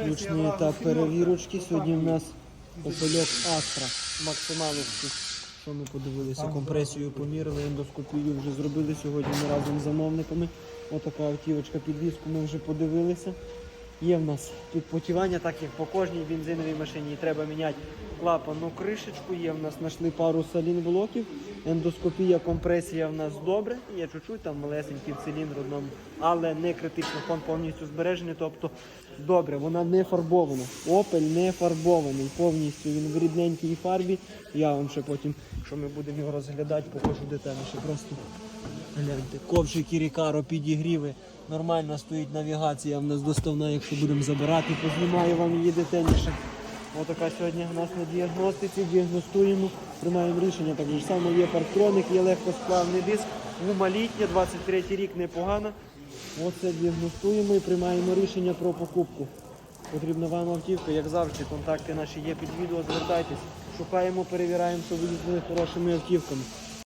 Заключний етап перевірочки. Сьогодні в нас попельок Астра максималовський. Що ми подивилися? Компресію помірили, ендоскопію вже зробили сьогодні ми разом з замовниками. Отака автівочка підвізку ми вже подивилися. Є в нас підпотівання, так як по кожній бензиновій машині треба міняти клапанну кришечку. Є в нас знайшли пару салінблоків. Ендоскопія, компресія в нас добре. Є чуть-чуть там малесенький циліндр одному, але не критично. Фон повністю збережений, тобто добре, вона не фарбована. Опель не фарбований. Повністю він в рідненькій фарбі. Я вам ще потім, якщо ми будемо його розглядати, покажу детальніше. Просто Гляньте, ковшики Рікаро, підігріви. Нормально стоїть навігація в нас доставна, якщо будемо забирати, познімаю вам її детальніше. Отака сьогодні у нас на діагностиці, діагностуємо, приймаємо рішення. Так же само є парктроник, є легкосплавний диск, гума літня, 23 рік непогано. Оце діагностуємо і приймаємо рішення про покупку. Потрібна вам автівка, як завжди, контакти наші є під відео, звертайтесь. Шукаємо, перевіряємо, що ви їздили хорошими автівками.